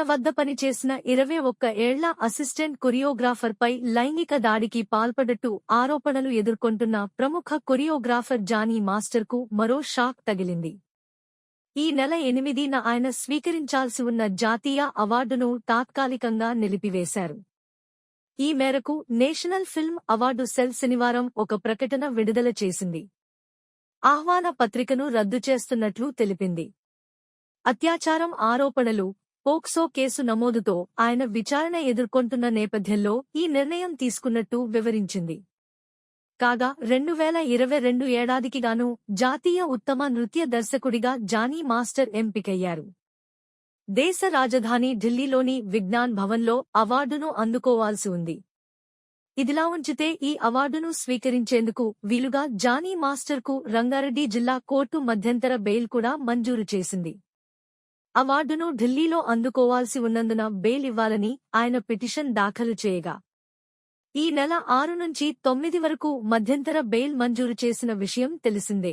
వద్ద పనిచేసిన ఇరవై ఒక్క ఏళ్ళ అసిస్టెంట్ కొరియోగ్రాఫర్పై లైంగిక దాడికి పాల్పడట్టు ఆరోపణలు ఎదుర్కొంటున్న ప్రముఖ కొరియోగ్రాఫర్ జానీ మాస్టర్కు మరో షాక్ తగిలింది. ఈ నెల ఎనిమిదిన ఆయన స్వీకరించాల్సి ఉన్న జాతీయ అవార్డును తాత్కాలికంగా నిలిపివేశారు. ఈ మేరకు నేషనల్ ఫిల్మ్ అవార్డు సెల్ శనివారం ఒక ప్రకటన విడుదల చేసింది. ఆహ్వాన పత్రికను రద్దు చేస్తున్నట్లు తెలిపింది. అత్యాచారం ఆరోపణలు పోక్సో కేసు నమోదుతో ఆయన విచారణ ఎదుర్కొంటున్న నేపథ్యంలో ఈ నిర్ణయం తీసుకున్నట్టు వివరించింది. కాగా రెండు వేల ఇరవై రెండు ఏడాదికిగాను జాతీయ ఉత్తమ నృత్య దర్శకుడిగా జానీ మాస్టర్ ఎంపికయ్యారు. దేశ రాజధాని ఢిల్లీలోని విజ్ఞాన్ భవన్లో అవార్డును అందుకోవాల్సి ఉంది. ఇదిలా ఉంచితే ఈ అవార్డును స్వీకరించేందుకు వీలుగా జానీ మాస్టర్కు రంగారెడ్డి జిల్లా కోర్టు మధ్యంతర బెయిల్ కూడా మంజూరు చేసింది. అవార్డును ఢిల్లీలో అందుకోవాల్సి ఉన్నందున బెయిల్ ఇవ్వాలని ఆయన పిటిషన్ దాఖలు చేయగా ఈ నెల ఆరు నుంచి తొమ్మిది వరకు మధ్యంతర బెయిల్ మంజూరు చేసిన విషయం తెలిసిందే.